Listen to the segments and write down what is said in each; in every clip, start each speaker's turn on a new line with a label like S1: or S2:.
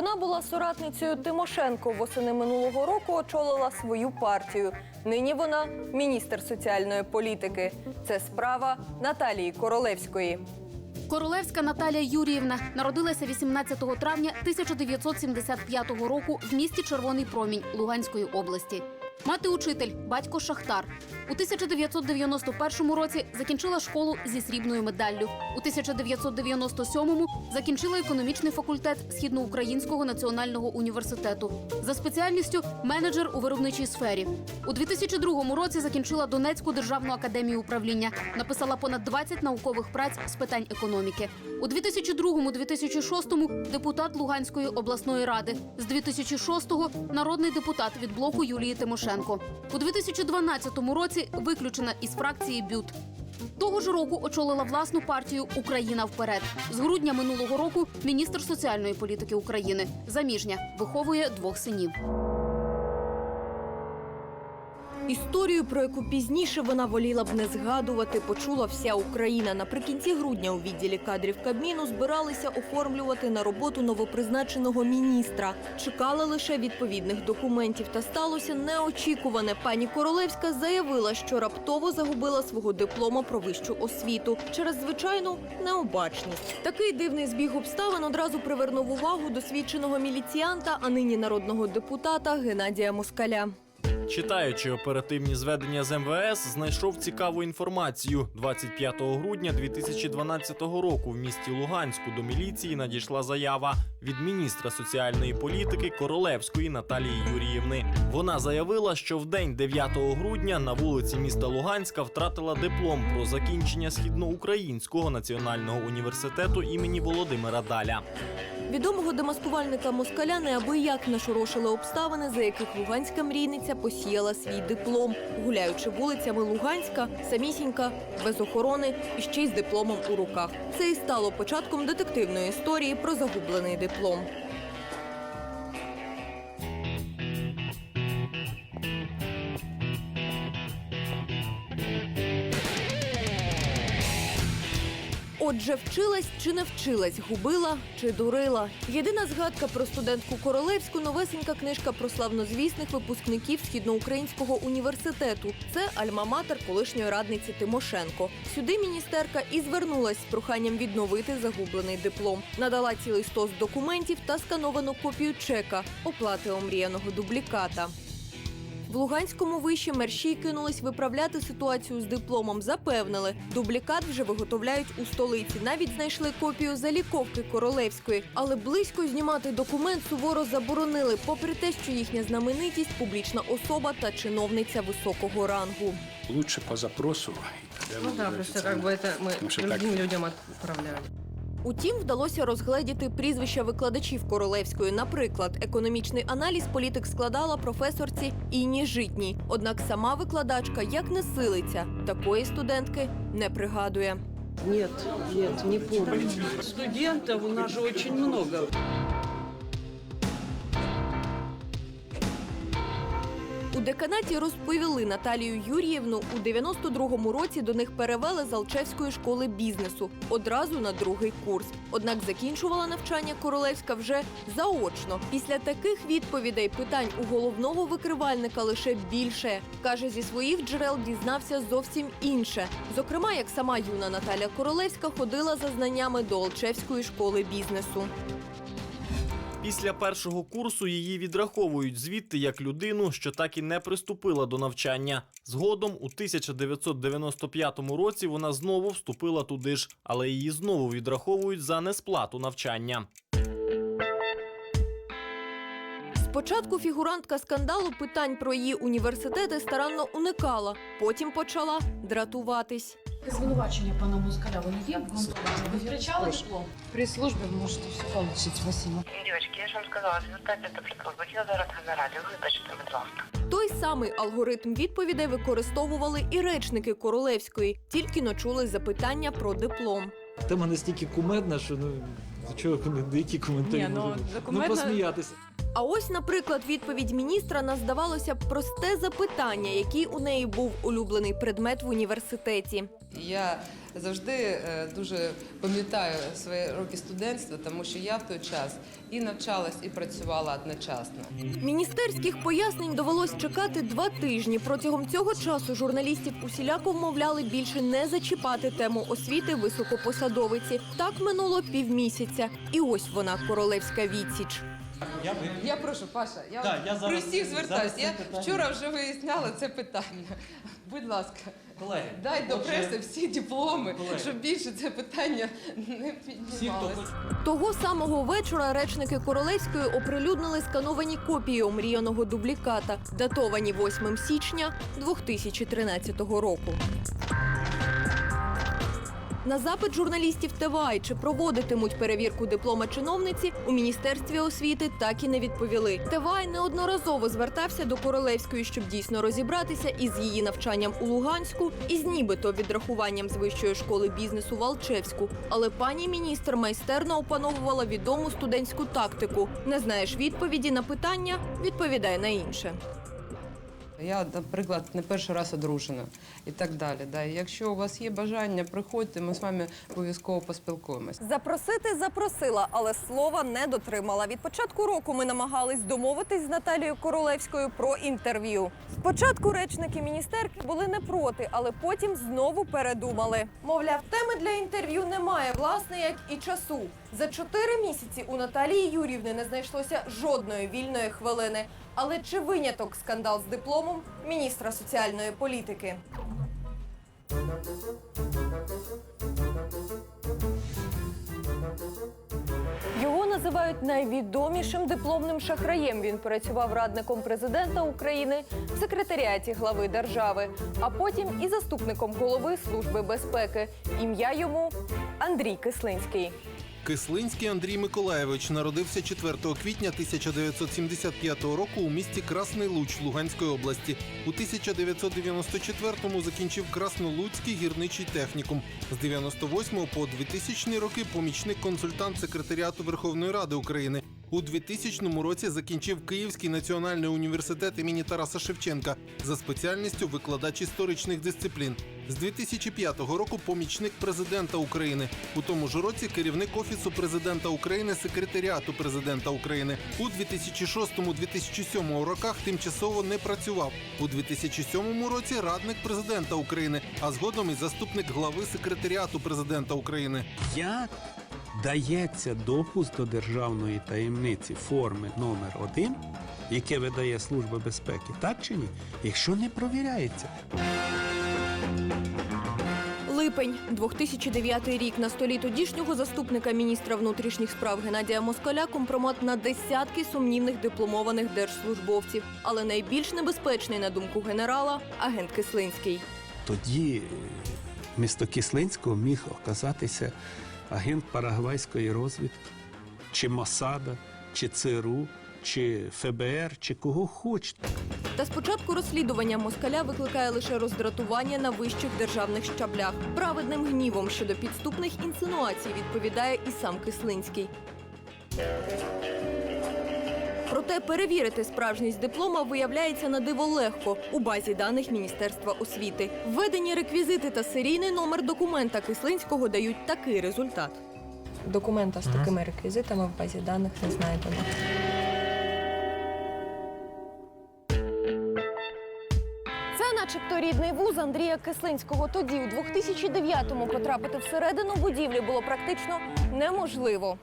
S1: Вона була соратницею Тимошенко. Восени минулого року очолила свою партію. Нині вона міністр соціальної політики. Це справа Наталії Королевської.
S2: Королевська Наталія Юріївна народилася 18 травня 1975 року в місті Червоний Промінь Луганської області. Мати учитель, батько шахтар. У 1991 році закінчила школу зі срібною медаллю. У 1997-му закінчила економічний факультет Східноукраїнського національного університету за спеціальністю менеджер у виробничій сфері. У 2002 році закінчила Донецьку державну академію управління. Написала понад 20 наукових праць з питань економіки. У 2002-2006 депутат Луганської обласної ради. З 2006-го народний депутат від блоку Юлії Тимошенко. У 2012 році виключена із фракції БЮТ. Того ж року очолила власну партію Україна вперед. З грудня минулого року міністр соціальної політики України. Заміжня виховує двох синів.
S1: Історію, про яку пізніше вона воліла б не згадувати, почула вся Україна. Наприкінці грудня у відділі кадрів Кабміну збиралися оформлювати на роботу новопризначеного міністра. Чекали лише відповідних документів. Та сталося неочікуване. Пані Королевська заявила, що раптово загубила свого диплома про вищу освіту через звичайну необачність. Такий дивний збіг обставин одразу привернув увагу досвідченого міліціянта, а нині народного депутата Геннадія Москаля.
S3: Читаючи оперативні зведення з МВС, знайшов цікаву інформацію. 25 грудня 2012 року в місті Луганську до міліції надійшла заява від міністра соціальної політики Королевської Наталії Юріївни. Вона заявила, що в день 9 грудня на вулиці міста Луганська втратила диплом про закінчення східноукраїнського національного університету імені Володимира Даля.
S1: Відомого демаскувальника москаля неабияк нашорошили обставини, за яких луганська мрійниця посіяла свій диплом, гуляючи вулицями Луганська, самісінька, без охорони і ще й з дипломом у руках. Це і стало початком детективної історії про загублений диплом. Отже, вчилась чи не вчилась, губила чи дурила. Єдина згадка про студентку Королевську новесенька книжка про славнозвісних випускників Східноукраїнського університету. Це альма-матер колишньої радниці Тимошенко. Сюди міністерка і звернулась з проханням відновити загублений диплом. Надала цілий стос документів та скановану копію чека оплати омріяного дубліката. В Луганському виші мерщій кинулись виправляти ситуацію з дипломом. Запевнили, дублікат вже виготовляють у столиці. Навіть знайшли копію заліковки королевської, але близько знімати документ суворо заборонили, попри те, що їхня знаменитість публічна особа та чиновниця високого рангу.
S4: Лучше по запросу. и тогда
S5: Ну
S4: вы
S5: да,
S4: будете
S5: просто как бы это мы
S4: Потому что
S5: другим
S4: так-
S5: людям отправляли.
S1: Утім, вдалося розгледіти прізвища викладачів Королевської. Наприклад, економічний аналіз політик складала професорці Інні Житній. Однак сама викладачка як не силиться, такої студентки не пригадує.
S6: Ні, ні, не помню. Студентів у нас же очень много.
S1: У деканаті розповіли Наталію Юріївну. У 92-му році до них перевели з Алчевської школи бізнесу одразу на другий курс. Однак закінчувала навчання Королевська вже заочно. Після таких відповідей питань у головного викривальника лише більше. Каже, зі своїх джерел дізнався зовсім інше. Зокрема, як сама юна Наталя Королевська ходила за знаннями до Алчевської школи бізнесу.
S3: Після першого курсу її відраховують звідти як людину, що так і не приступила до навчання. Згодом, у 1995 році, вона знову вступила туди ж, але її знову відраховують за несплату навчання.
S1: Спочатку фігурантка скандалу питань про її університети старанно уникала, потім почала дратуватись.
S7: Звинувачення пана Москаля, вони є? Вам ви втрачали диплом?
S8: При службе вы можете все получить. Спасибо.
S9: Дівчатки, я ж вам сказала, звертайтеся до прислужби. Я зараз на радіо, вибачте, будь ласка.
S1: Той самий алгоритм відповідей використовували і речники Королевської, тільки но чули запитання про диплом.
S10: Тема настільки кумедна, що ну до чого кому- деякі коментарі
S8: Ні, ну,
S10: можуть ну посміятися.
S1: А ось, наприклад, відповідь міністра на здавалося б просте запитання, який у неї був улюблений предмет в університеті.
S5: Я завжди е, дуже пам'ятаю свої роки студентства, тому що я в той час і навчалась, і працювала одночасно.
S1: Міністерських пояснень довелось чекати два тижні. Протягом цього часу журналістів усіляко вмовляли більше не зачіпати тему освіти високопосадовиці. Так минуло півмісяця. І ось вона королевська відсіч.
S5: Я прошу, Паша, я,
S10: Да, я
S5: при всіх звертаюсь.
S10: зараз
S5: Я
S10: питання.
S5: вчора вже виясняла це питання. Будь ласка,
S10: Колеги,
S5: дай до
S10: отже,
S5: преси всі дипломи,
S10: колеги.
S5: щоб більше це питання не
S10: Всі, хто
S5: піднімалося.
S10: хоче.
S1: Того самого вечора речники королевської оприлюднили скановані копії омріяного дубліката, датовані 8 січня 2013 року. На запит журналістів ТВА, чи проводитимуть перевірку диплома чиновниці, у міністерстві освіти так і не відповіли. ТВА неодноразово звертався до королевської, щоб дійсно розібратися із її навчанням у Луганську і з нібито відрахуванням з вищої школи бізнесу в Алчевську. Але пані міністр майстерно опановувала відому студентську тактику. Не знаєш відповіді на питання, відповідай на інше.
S5: Я, наприклад, не перший раз одружена і так далі. Да. І Якщо у вас є бажання, приходьте, ми з вами обов'язково поспілкуємось.
S1: Запросити запросила, але слова не дотримала. Від початку року ми намагались домовитись з Наталією Королевською про інтерв'ю. Спочатку речники міністерки були не проти, але потім знову передумали. Мовляв, теми для інтерв'ю немає, власне, як і часу. За чотири місяці у Наталії Юрівни не знайшлося жодної вільної хвилини. Але чи виняток скандал з дипломом міністра соціальної політики? Його називають найвідомішим дипломним шахраєм. Він працював радником президента України в секретаріаті глави держави, а потім і заступником голови служби безпеки. Ім'я йому Андрій Кислинський.
S11: Кислинський Андрій Миколаєвич народився 4 квітня 1975 року у місті Красний Луч Луганської області. У 1994-му закінчив Краснолуцький гірничий технікум. З 98 по 2000 роки помічник консультант секретаріату Верховної Ради України. У 2000 році закінчив Київський національний університет імені Тараса Шевченка за спеціальністю викладач історичних дисциплін. З 2005 року помічник президента України. У тому ж році керівник офісу президента України, секретаріату президента України. У 2006-2007 роках тимчасово не працював. У 2007 році радник президента України, а згодом і заступник глави секретаріату президента України.
S12: Як дається допуск до державної таємниці форми номер 1 яке видає Служба безпеки, так чи ні? Якщо не провіряється.
S1: Липень 2009 рік на столі тодішнього заступника міністра внутрішніх справ Геннадія Москаля компромат на десятки сумнівних дипломованих держслужбовців. Але найбільш небезпечний, на думку генерала, агент Кислинський.
S12: Тоді е, місто Кислинського міг оказатися агент парагвайської розвідки, чи Масада, чи ЦРУ, чи ФБР, чи кого хочете.
S1: Та спочатку розслідування москаля викликає лише роздратування на вищих державних щаблях. Праведним гнівом щодо підступних інсинуацій відповідає і сам Кислинський. Проте перевірити справжність диплома виявляється на диво легко у базі даних Міністерства освіти. Введені реквізити та серійний номер документа Кислинського дають такий результат.
S13: Документа з такими реквізитами в базі даних не знайдено.
S1: Це, начебто, рідний вуз Андрія Кислинського. Тоді, у 2009-му, потрапити всередину будівлі було практично неможливо.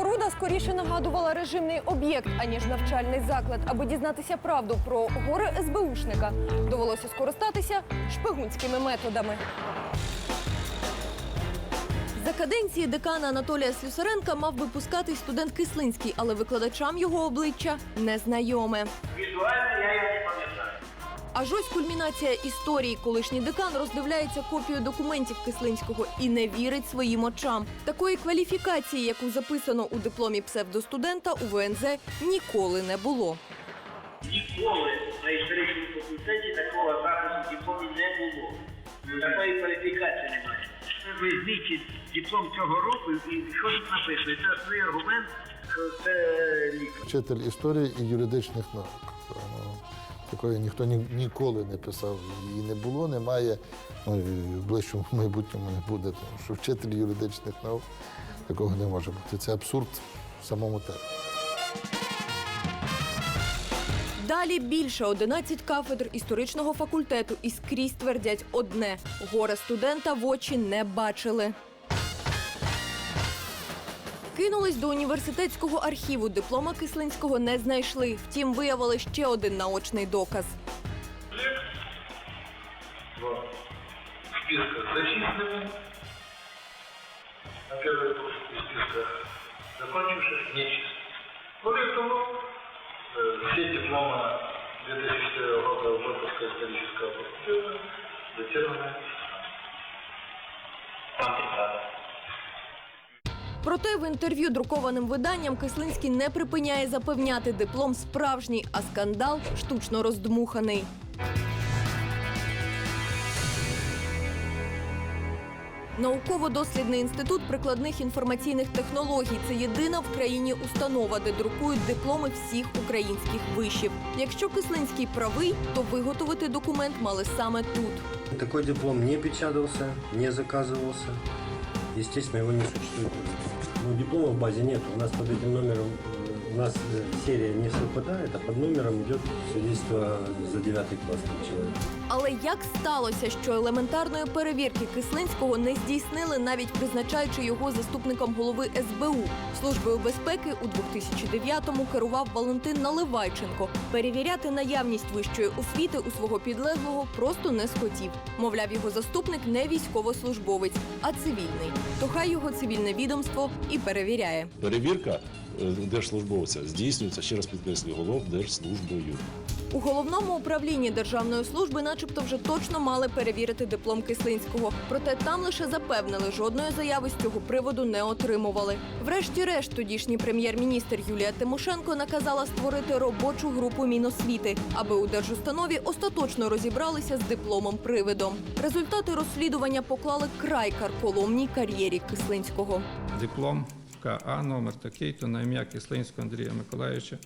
S1: Споруда скоріше нагадувала режимний об'єкт, аніж навчальний заклад. Аби дізнатися правду про гори СБУшника, довелося скористатися шпигунськими методами. За каденції декана Анатолія Слюсаренка мав би пускатись студент Кислинський, але викладачам його обличчя незнайоме.
S9: Візуально
S1: Аж ось кульмінація історії. Колишній декан роздивляється копію документів Кислинського і не вірить своїм очам. Такої кваліфікації, яку записано у дипломі псевдостудента, у ВНЗ ніколи не було.
S9: Ніколи на історичному факультеті такого запису дипломі не було. Такої кваліфікації немає. Ви візьміть диплом цього року і що тут написано. Це основний аргумент що це лікар.
S10: Вчитель історії і юридичних наук. Такої ніхто ні, ніколи не писав. Її не було, немає, ну, і в ближчому майбутньому не буде. Тому що вчитель юридичних наук такого не може бути. Це абсурд в самому терміні.
S1: Далі більше 11 кафедр історичного факультету і скрізь твердять одне: горе студента в очі не бачили. Кинулись до університетського архіву. Диплома Кислинського не знайшли. Втім, виявили ще один наочний доказ.
S9: В списках зачислены. На первой строчке в списках закончивших нечист. Более того, э, все дипломы 2004 года выпуска исторического факультета датированы
S1: Проте в інтерв'ю друкованим виданням Кислинський не припиняє запевняти диплом справжній, а скандал штучно роздмуханий. Науково-дослідний інститут прикладних інформаційних технологій це єдина в країні установа, де друкують дипломи всіх українських вишів. Якщо Кислинський правий, то виготовити документ мали саме тут.
S14: Такой диплом не печатался, не заказывался. Естественно, его не существует. Диплома в базе нет. У нас под этим номером, у нас э, серия не совпадает, а под номером идет свидетельство за 9 класс человека.
S1: Але як сталося, що елементарної перевірки Кислинського не здійснили, навіть призначаючи його заступником голови СБУ? Службою безпеки у 2009-му керував Валентин Наливайченко. Перевіряти наявність вищої освіти у свого підлеглого просто не схотів. Мовляв, його заступник не військовослужбовець, а цивільний. То хай його цивільне відомство і перевіряє.
S15: Перевірка держслужбовця здійснюється, ще раз підкреслюю, головдержслужбою.
S1: У головному управлінні державної служби, начебто, вже точно мали перевірити диплом Кислинського. Проте там лише запевнили, жодної заяви з цього приводу не отримували. Врешті-решт, тодішній прем'єр-міністр Юлія Тимошенко наказала створити робочу групу Міносвіти, аби у держустанові остаточно розібралися з дипломом привидом. Результати розслідування поклали край карколомній кар'єрі Кислинського.
S16: Диплом КА номер такий-то на ім'я Кислинського Андрія Миколаївича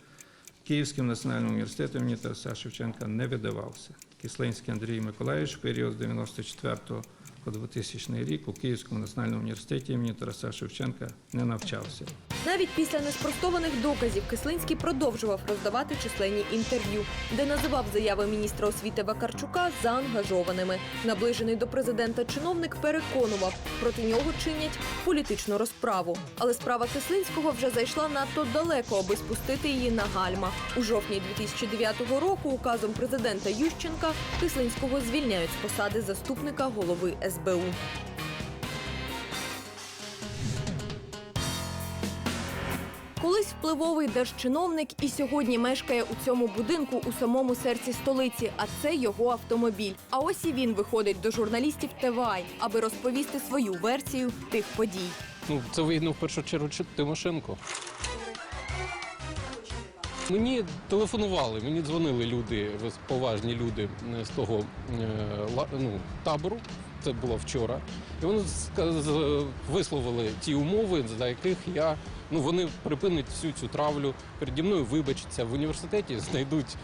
S16: Київським національним університетом імені Тараса Шевченка не видавався. Кислинський Андрій Миколаївич в період з 94 по 2000 рік у Київському національному університеті імені Тараса Шевченка не навчався.
S1: Навіть після неспростованих доказів Кислинський продовжував роздавати численні інтерв'ю, де називав заяви міністра освіти Вакарчука заангажованими. Наближений до президента чиновник переконував, проти нього чинять політичну розправу. Але справа Кислинського вже зайшла надто далеко, аби спустити її на гальма. У жовтні 2009 року указом президента Ющенка Кислинського звільняють з посади заступника голови СБУ. Колись впливовий держчиновник і сьогодні мешкає у цьому будинку у самому серці столиці, а це його автомобіль. А ось і він виходить до журналістів ТВА, аби розповісти свою версію тих подій.
S17: Ну, це вигідно в першу чергу Тимошенко. Мені телефонували, мені дзвонили люди, поважні люди з того е, ну, табору. Це було вчора. І вони висловили ті умови, за яких я ну вони припинять всю цю травлю. Переді мною вибачаться в університеті, знайдуть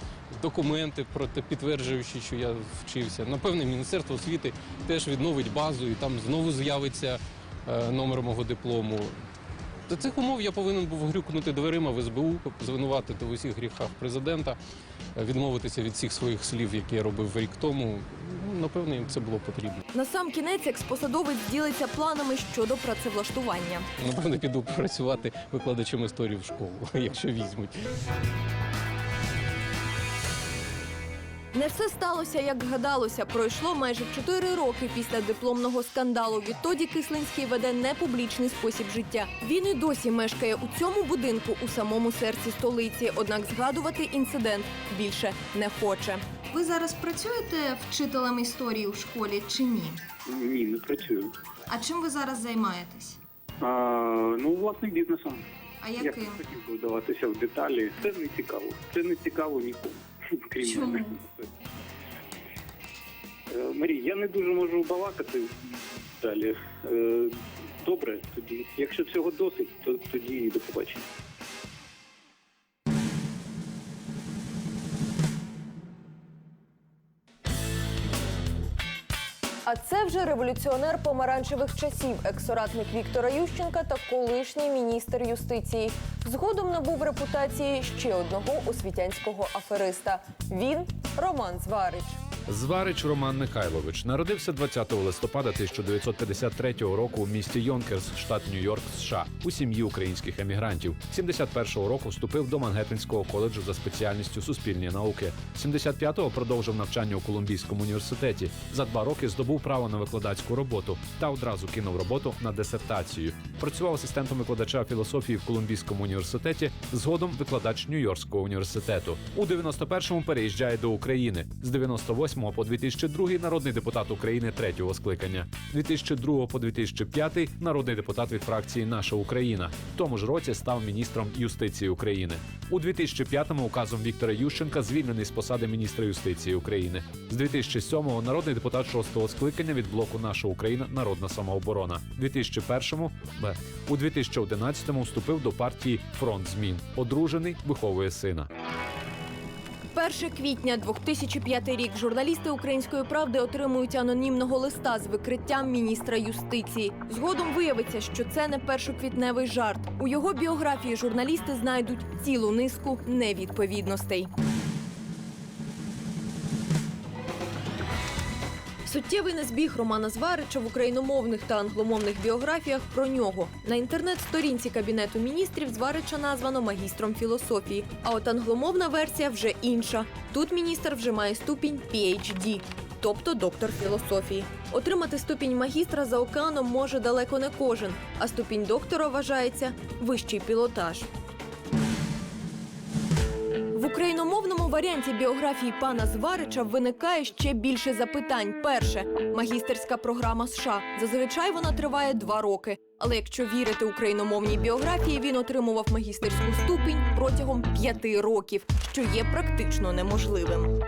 S17: документи, про те, підтверджуючи, що я вчився. Напевне, міністерство освіти теж відновить базу, і там знову з'явиться е, номер мого диплому. До цих умов я повинен був грюкнути дверима в СБУ, звинуватити в усіх гріхах президента, е, відмовитися від всіх своїх слів, які я робив рік тому. Ну, Напевно, їм це було потрібно.
S1: На сам кінець експосадовець ділиться планами щодо працевлаштування.
S17: Напевно, піду працювати викладачем історії в школу, якщо візьмуть.
S1: Не все сталося, як гадалося. Пройшло майже 4 роки після дипломного скандалу. Відтоді Кислинський веде непублічний спосіб життя. Він і досі мешкає у цьому будинку у самому серці столиці. Однак згадувати інцидент більше не хоче. Ви зараз працюєте вчителем історії у школі чи ні?
S18: Ні, не працюю.
S1: А чим ви зараз займаєтесь?
S18: А, ну, власним бізнесом.
S1: А
S18: Я не хотів би вдаватися в деталі. Це не цікаво. Це не цікаво нікому крім
S1: Чому?
S18: Е, Марій, я не дуже можу балакати далі. Е, добре, тоді. Якщо цього досить, то тоді і до побачення.
S1: А це вже революціонер помаранчевих часів, екс-соратник Віктора Ющенка та колишній міністр юстиції. Згодом набув репутації ще одного освітянського афериста. Він Роман Зварич.
S19: Зварич Роман Михайлович народився 20 листопада 1953 року у місті Йонкерс, штат Нью-Йорк, США, у сім'ї українських емігрантів. 71-го року вступив до Мангеттенського коледжу за спеціальністю суспільні науки. 75-го продовжив навчання у Колумбійському університеті. За два роки здобув право на викладацьку роботу та одразу кинув роботу на дисертацію. Працював асистентом викладача філософії в Колумбійському університеті, згодом викладач Нью-Йоркського університету. У 91-му переїжджає до України. З 98 по 2002 народний депутат України третього скликання. 2002 по 2005 народний депутат від фракції Наша Україна. В тому ж році став міністром юстиції України. У 2005-му указом Віктора Ющенка звільнений з посади міністра юстиції України. З 2007-го народний депутат шостого скликання від блоку Наша Україна Народна самооборона. 2001-му Б. у 2011-му вступив до партії Фронт змін. Одружений, виховує сина.
S1: 1 квітня 2005 рік журналісти української правди отримують анонімного листа з викриттям міністра юстиції. Згодом виявиться, що це не першоквітневий жарт. У його біографії журналісти знайдуть цілу низку невідповідностей. Суттєвий незбіг Романа Зварича в україномовних та англомовних біографіях про нього. На інтернет-сторінці Кабінету міністрів Зварича названо магістром філософії. А от англомовна версія вже інша. Тут міністр вже має ступінь PhD, тобто доктор філософії. Отримати ступінь магістра за океаном може далеко не кожен, а ступінь доктора вважається вищий пілотаж. Україномовному варіанті біографії пана Зварича виникає ще більше запитань. Перше магістерська програма США. Зазвичай вона триває два роки. Але якщо вірити україномовній біографії, він отримував магістерську ступінь протягом п'яти років, що є практично неможливим.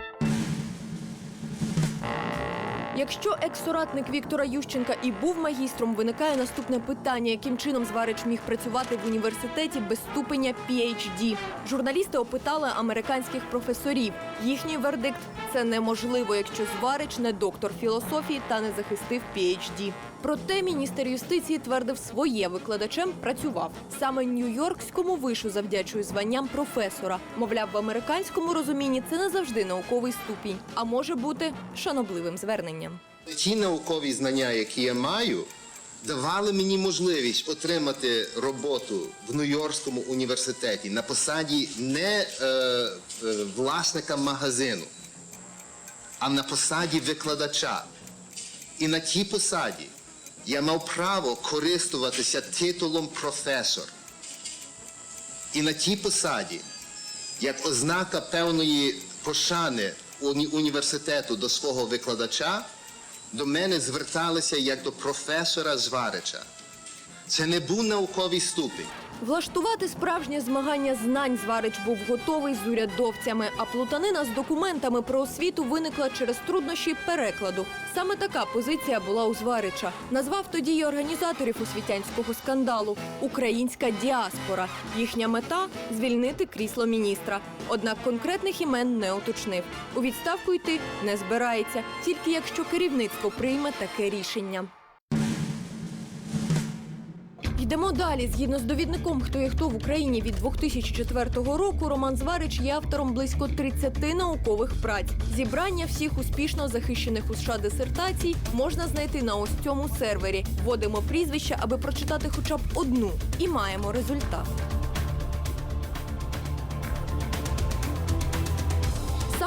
S1: Якщо екс-соратник Віктора Ющенка і був магістром, виникає наступне питання: яким чином Зварич міг працювати в університеті без ступеня PhD? Журналісти опитали американських професорів. Їхній вердикт це неможливо, якщо Зварич не доктор філософії та не захистив PhD. Проте міністр юстиції твердив своє викладачем працював. Саме Нью-Йоркському вишу завдячує званням професора. Мовляв, в американському розумінні це не завжди науковий ступінь, а може бути шанобливим зверненням.
S20: Ті наукові знання, які я маю, давали мені можливість отримати роботу в Нью-Йоркському університеті на посаді не е, е, власника магазину, а на посаді викладача. І на тій посаді я мав право користуватися титулом професор. І на тій посаді, як ознака певної пошани уні- університету до свого викладача, до мене зверталися як до професора Зварича. Це не був науковий ступінь.
S1: Влаштувати справжнє змагання знань Зварич був готовий з урядовцями, а плутанина з документами про освіту виникла через труднощі перекладу. Саме така позиція була у Зварича. Назвав тоді й організаторів освітянського скандалу Українська діаспора. Їхня мета звільнити крісло міністра. Однак конкретних імен не уточнив. У відставку йти не збирається, тільки якщо керівництво прийме таке рішення. Йдемо далі. Згідно з довідником, хто є хто в Україні від 2004 року, Роман Зварич є автором близько 30 наукових праць. Зібрання всіх успішно захищених у США дисертацій можна знайти на ось цьому сервері. Вводимо прізвища, аби прочитати хоча б одну, і маємо результат.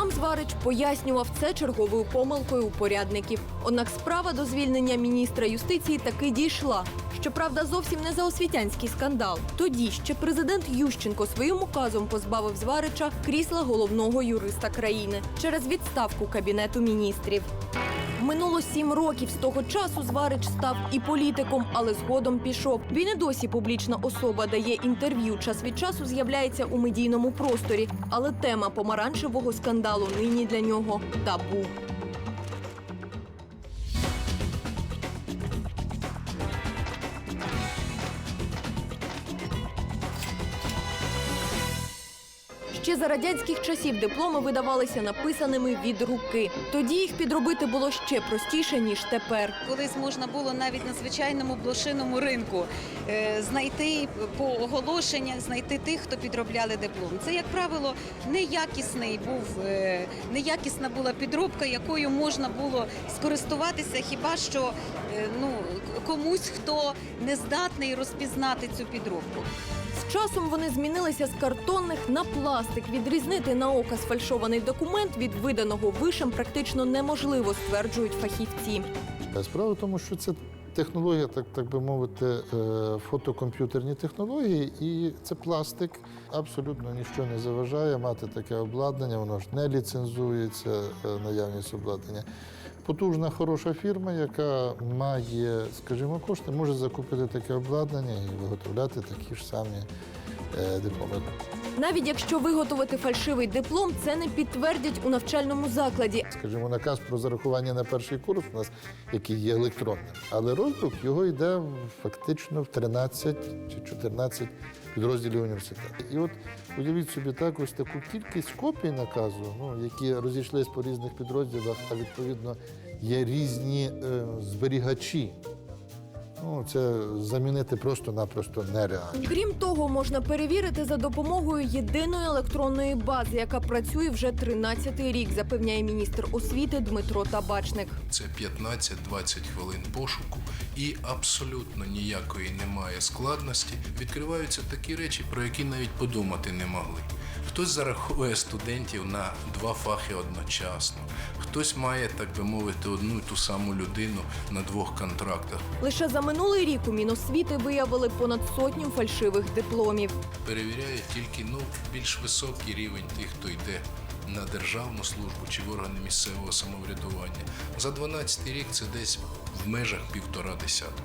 S1: Сам Зварич пояснював це черговою помилкою у порядників. Однак справа до звільнення міністра юстиції таки дійшла. Щоправда, зовсім не за освітянський скандал. Тоді ще президент Ющенко своїм указом позбавив Зварича крісла головного юриста країни через відставку кабінету міністрів. Минуло сім років з того часу Зварич став і політиком, але згодом пішов. Він і досі публічна особа дає інтерв'ю. Час від часу з'являється у медійному просторі. Але тема помаранчевого скандалу нині для нього табу. За радянських часів дипломи видавалися написаними від руки. Тоді їх підробити було ще простіше ніж тепер.
S21: Колись можна було навіть на звичайному блошиному ринку е, знайти по оголошеннях, знайти тих, хто підробляли диплом. Це, як правило, неякісний був, е, неякісна була підробка, якою можна було скористуватися, хіба що е, ну, комусь, хто не здатний розпізнати цю підробку.
S1: Часом вони змінилися з картонних на пластик. Відрізнити на око сфальшований документ від виданого вишем практично неможливо, стверджують фахівці.
S10: Е, Справа в тому, що це технологія, так, так би мовити, е, фотокомп'ютерні технології, і це пластик. Абсолютно нічого не заважає мати таке обладнання, воно ж не ліцензується, е, наявність обладнання. Потужна, хороша фірма, яка має, скажімо, кошти, може закупити таке обладнання і виготовляти такі ж самі е, дипломи.
S1: Навіть якщо виготовити фальшивий диплом, це не підтвердять у навчальному закладі.
S10: Скажімо, наказ про зарахування на перший курс у нас, який є електронним, але роздрук його йде фактично в 13 чи 14 підрозділів університету. І от уявіть собі так, ось таку кількість копій наказу, ну, які розійшлись по різних підрозділах, а відповідно є різні е, зберігачі. Ну, це замінити просто-напросто нереально.
S1: Крім того, можна перевірити за допомогою єдиної електронної бази, яка працює вже 13-й рік, запевняє міністр освіти Дмитро Табачник.
S22: Це 15-20 хвилин пошуку, і абсолютно ніякої немає складності. Відкриваються такі речі, про які навіть подумати не могли. Хтось зараховує студентів на два фахи одночасно, хтось має, так би мовити, одну і ту саму людину на двох контрактах.
S1: Лише за минулий рік у Міносвіти виявили понад сотню фальшивих дипломів.
S22: Перевіряють тільки ну, більш високий рівень тих, хто йде на державну службу чи в органи місцевого самоврядування. За 12 рік це десь в межах півтора десятку.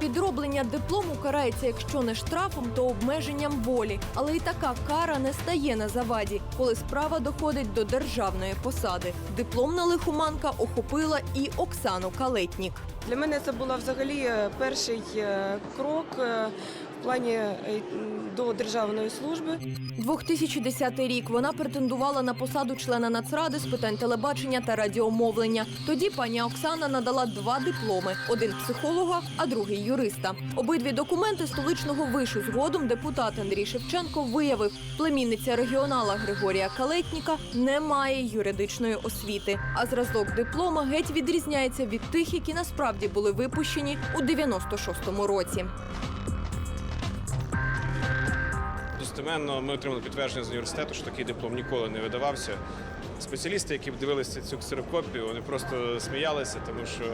S1: Підроблення диплому карається, якщо не штрафом, то обмеженням волі. Але і така кара не стає на заваді, коли справа доходить до державної посади. Дипломна лихоманка охопила і Оксану Калетнік.
S23: Для мене це був взагалі е, перший е, крок е, в плані до державної служби.
S1: 2010 рік вона претендувала на посаду члена Нацради з питань телебачення та радіомовлення. Тоді пані Оксана надала два дипломи: один психолога, а другий юриста. Обидві документи столичного вишу згодом депутат Андрій Шевченко виявив, племінниця регіонала Григорія Калетніка не має юридичної освіти. А зразок диплома геть відрізняється від тих, які насправді були випущені у 96-му році.
S24: Достеменно ми отримали підтвердження з університету, що такий диплом ніколи не видавався. Спеціалісти, які б дивилися цю ксерокопію, вони просто сміялися, тому що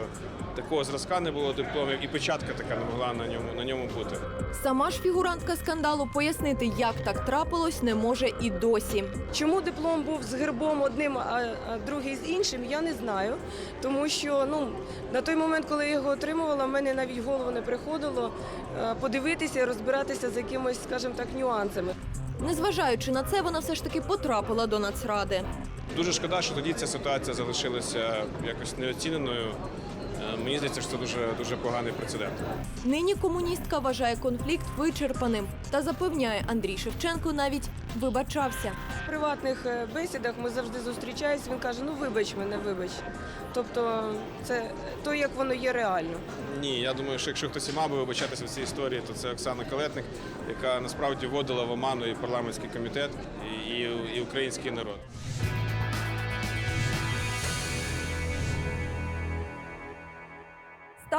S24: такого зразка не було дипломів, і печатка така не могла на ньому на ньому бути.
S1: Сама ж фігурантка скандалу пояснити, як так трапилось, не може і досі.
S23: Чому диплом був з гербом одним, а а другий з іншим, я не знаю. Тому що ну, на той момент, коли я його отримувала, в мене навіть голову не приходило е, подивитися розбиратися з якимось, скажімо так, нюансами.
S1: Незважаючи на це, вона все ж таки потрапила до Нацради.
S24: Дуже шкода, що тоді ця ситуація залишилася якось неоціненою. Е, Мені здається, що це дуже дуже поганий прецедент.
S1: Нині комуністка вважає конфлікт вичерпаним та запевняє, Андрій Шевченко навіть вибачався.
S23: В приватних е, бесідах ми завжди зустрічаємося, він каже, ну вибач мене, вибач. Тобто це то, як воно є реально.
S24: Ні, я думаю, що якщо хтось і мав би вибачатися в цій історії, то це Оксана Калетник, яка насправді вводила в оману і парламентський комітет, і, і, і український народ.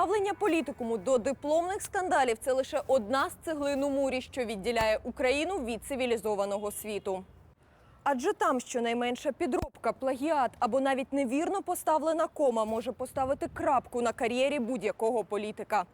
S1: Ставлення політикуму до дипломних скандалів це лише одна з цеглин у мурі, що відділяє Україну від цивілізованого світу. Адже там щонайменша підробка, плагіат або навіть невірно поставлена кома може поставити крапку на кар'єрі будь-якого політика.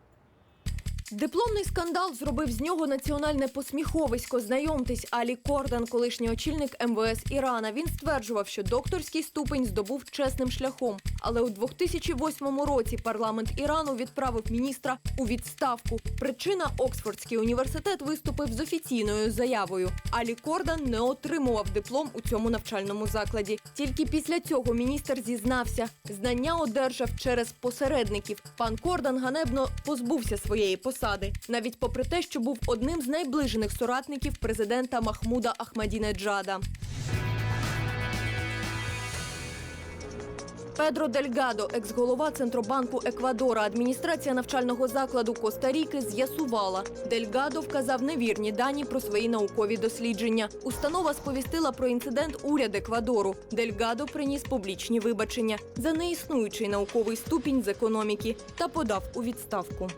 S1: Дипломний скандал зробив з нього національне посміховисько. Знайомтесь, Алі Кордан, колишній очільник МВС Ірана. Він стверджував, що докторський ступень здобув чесним шляхом. Але у 2008 році парламент Ірану відправив міністра у відставку. Причина Оксфордський університет виступив з офіційною заявою. Алі Кордан не отримував диплом у цьому навчальному закладі. Тільки після цього міністр зізнався, знання одержав через посередників. Пан Кордан ганебно позбувся своєї посади, навіть попри те, що був одним з найближених соратників президента Махмуда Ахмадінеджада. Педро Дельгадо, екс-голова Центробанку Еквадора, адміністрація навчального закладу Коста-Ріки з'ясувала. Дельгадо вказав невірні дані про свої наукові дослідження. Установа сповістила про інцидент уряд Еквадору. Дельгадо приніс публічні вибачення за неіснуючий науковий ступінь з економіки та подав у відставку.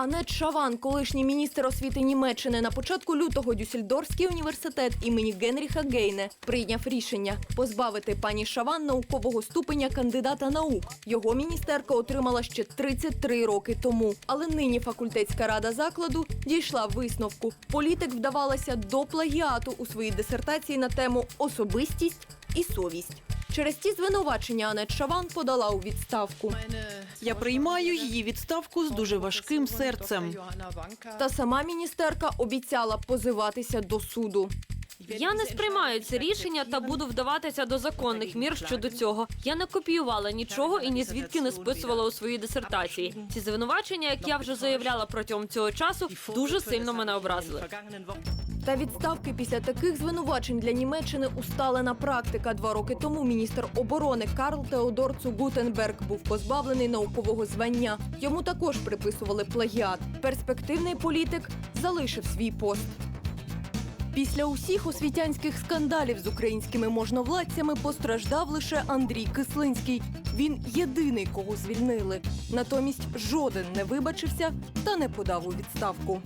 S1: Анет Шаван, колишній міністр освіти Німеччини, на початку лютого Дюссельдорфський університет імені Генріха Гейне прийняв рішення позбавити пані Шаван наукового ступеня кандидата наук. Його міністерка отримала ще 33 роки тому. Але нині факультетська рада закладу дійшла висновку. Політик вдавалася до плагіату у своїй дисертації на тему особистість і совість. Через ті звинувачення Анет Шаван подала у відставку.
S25: Я приймаю її відставку з дуже важким серцем.
S1: Та сама міністерка обіцяла позиватися до суду.
S26: Я не сприймаю це рішення та буду вдаватися до законних мір щодо цього. Я не копіювала нічого і ні звідки не списувала у своїй дисертації. Ці звинувачення, як я вже заявляла протягом цього часу, дуже сильно мене образили.
S1: Та відставки після таких звинувачень для Німеччини усталена практика. Два роки тому міністр оборони Карл Теодор Цугутенберг був позбавлений наукового звання. Йому також приписували плагіат. Перспективний політик залишив свій пост. Після усіх освітянських скандалів з українськими можновладцями постраждав лише Андрій Кислинський. Він єдиний, кого звільнили. Натомість жоден не вибачився та не подав у відставку.